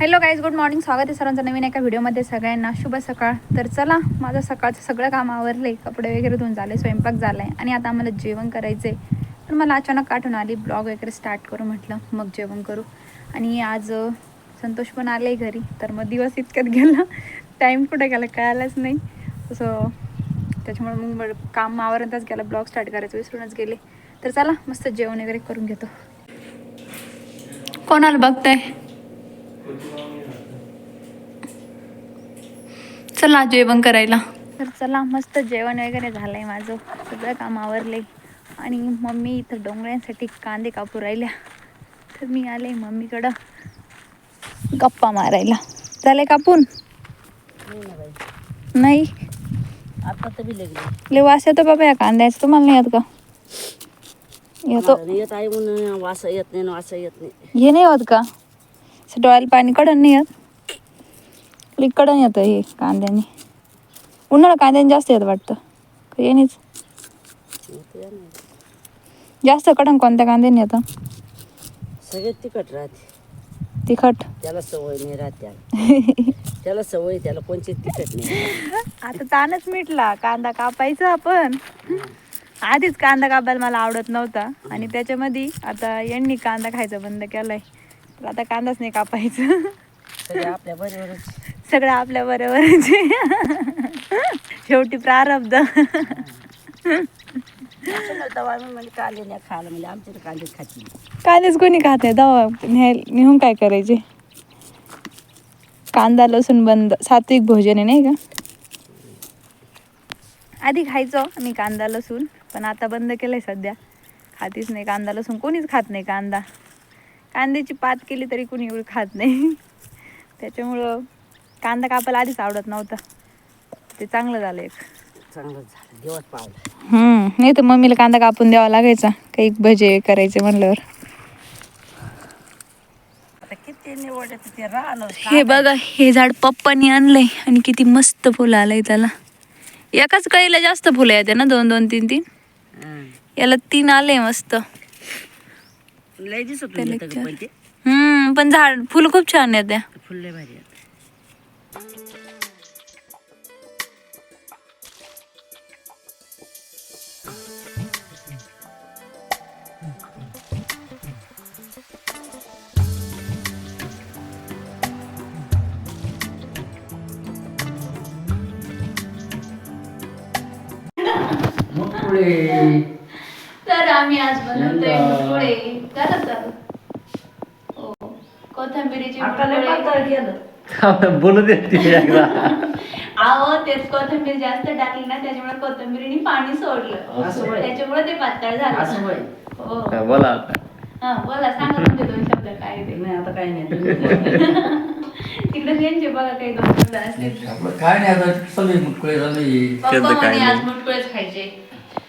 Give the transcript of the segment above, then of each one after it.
Hello guys good morning स्वागत आहे सर्वांचं नवीन एका व्हिडिओमध्ये सगळ्यांना शुभ सकाळ. तर चला माझं सकाळचं सगळं काम आवरले. कपडे वगैरे धुवून झाले स्वयंपाक झाला आहे आणि आता आम्हाला जेवण करायचं आहे तर मला अचानक आठवण आली ब्लॉग वगैरे स्टार्ट करू म्हटलं मग जेवण करू. आणि आज संतोष पण आले घरी. तर मग दिवस इतक्यात गेला. टाईम कुठे गेला कळायलाच नाही. सो त्याच्यामुळे मग काम आवरतच गेला. ब्लॉग स्टार्ट करायचं विसरूनच गेले. तर चला मस्त जेवण वगैरे करून घेतो. कोणाला बघताय? चला जेवण करायला. तर चला मस्त जेवण वगैरे झालंय माझं. सगळं काम आवरले. आणि मम्मी इथं डोंगळ्यांसाठी कांदे कापू राहिल्या. तर मी आले मम्मीकडं गप्पा मारायला. झाले कापून? नाही. आता तर वास येतो बाबा या कांद्याचं. तुम्हाला नाही येत का? येतो. येत आहे म्हणून वासा येत नाही ना वासा येत नाही. हे नाही होत का? असं डोळ्याला पाणी कडन नाही येत. कडन येतं हे कांद्याने. उन्हाळा कांद्याने जास्त येत वाटतं. येणेच. जास्त कडन कोणत्या कांद्याने येतं? सगळ्यात तिखट राहते. तिखट? त्याला सवय नाही राहत त्याला. सवय त्याला कोणची तिखट नाही. आता तानच मिटला. कांदा कापायचा आपण. आधीच कांदा कापायला मला आवडत नव्हता. आणि त्याच्यामध्ये आता यांनी कांदा खायचा बंद केलाय. तर आता कांदाच नाही कापायचं. सगळे आपल्या बरोबरच. सगळं आपल्या बरोबरचे शेवटी प्रारब्ध. दवा म्हणजे कांदे नाही खायला म्हणजे आमच्या तर कांदे खाती कांदेच कोणी खात नाही? दवा नेहून काय करायचे? कांदा लसूण बंद सात्विक भोजन आहे नाही का? आधी खायचो मी कांदा लसूण पण आता बंद केलंय सध्या. खातीच नाही कांदा लसूण. कोणीच खात नाही कांदा. कांद्याची पात केली तरी कोणी एवढं खात नाही. त्याच्यामुळं कांदा कापायला आधीच आवडत नव्हता. ते चांगलं झालं एक. चांगलं झालं. देवात पावलं. हम्म. नाही तर मम्मीला कांदा कापून द्यावा लागायचा. काही भजे करायचे म्हणल्यावर. आता किती निवडत ते राहणं. हे बघा हे झाड पप्पानी आणलंय आणि किती मस्त फुलं आलंय त्याला. एकाच कळीला जास्त फुलं येते ना दोन दोन तीन तीन. याला तीन आले मस्त. लय दिसत. पण ते हम्म पण झाड फुलं खूप छान येते फुल भारी आहेत. तर आम्ही आज बनवतोय मुरमुरे काय करतात हो. कोथिंबिरीचे आता लय मुरमुरे. पातळ गेलं बोलू दे तिथे एकदा. अहो तेच कोथिंबीर जास्त टाकली ना त्याच्यामुळे कोथिंबीरीने पाणी सोडलं. असं होय. त्याच्यामुळे ते पातळ असं झालं होय. हो. हा, बोला आता. हा बोला सांगा तुमचे दोन शब्द काय ते. नाही आता काही नाही. तुम्ही बोला. तिकडे त्यांचे बघा काही दोन शब्द असतील. आपलं काय नाही आता सगळी मुटकुळे झाली. पप्पा शब्द काय म्हणे आज नाही. मुटकुळेच खायचे.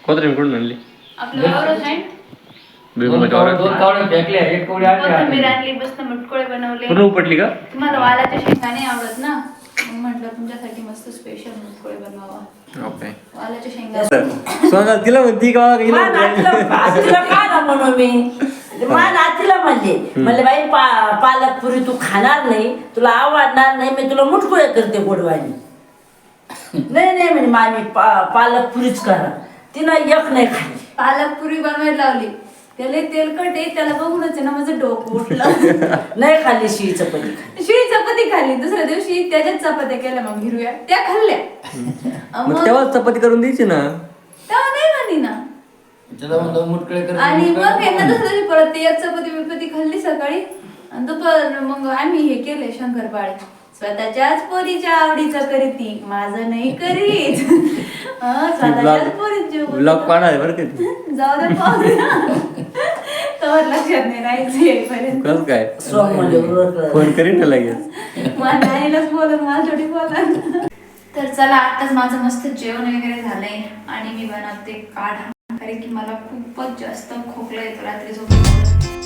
कोथरी कुठून आणली? आपलं वावरच आहे. दोन बेगमच्या कावड- दोन वावरात कावड्या फेकल्या एक कवडी कोथिंबीर आणली आणली मस्त मुटकुळे बनवले. पूर्ण उपटली का? तुम्हाला वालाच्या शेंगा नाही आवडत ना? मग म्हटलं तुमच्यासाठी मस्त स्पेशल मुटकुळे बनवावा. ओके. वालाच्या शेंगा. सोना तिला म्हणती का मा नातीला आजीला काय ना म्हणू मी? मा नातीला म्हणले. म्हणले बाई पा पालक पुरी तू खाणार नाही तुला आवडणार नाही मी तुला मुटकुळे करते गोडवाणी नाही नाही म्हणे मामी पा पालक पुरीच करा. तिनं एक नाही खाली पालक पुरी बनवायला लावली. त्याला तेलकट आहे त्याला बघूनच आहे ना माझं डोकं उठलं. नाही खाल्ली शिळी चपाती. खाल्ली शिळी चपाती खाल्ली. दुसऱ्या दिवशी त्याच्याच चपात्या केल्या मग हिरव्या. त्या खाल्ल्या. अं, मग तेव्हा चपाती करून द्यायची ना? तेव्हा नाही म्हणी ना. त्याला म्हणलं मुटकुळे कर आणि मग यांना दुसऱ्या दिवशी परत ते एक चपाती बिपाती खाल्ली सकाळी. आणि दुपार मग आम्ही हे केले शंकरपाळे. स्वतःच्याच पोरीच्या आवडीचं करीती माझं नाही करीत. हं, स्वतःच्याच जेवण ब्लॉग पाडा आहे बरं का ती? जाऊ दे पाहू दे. तोवर लक्षात नाही राहायचं येईपर्यंत. कसं काय? सोम म्हणजे. फोन करीन ना लगेच. आईलाच बोलत मला थोडी बोला तर चला आताच माझं मस्त जेवण वगैरे झालंय आणि मी बनवते काढा. कारण की मला खूपच जास्त खोकला येतो रात्री झोप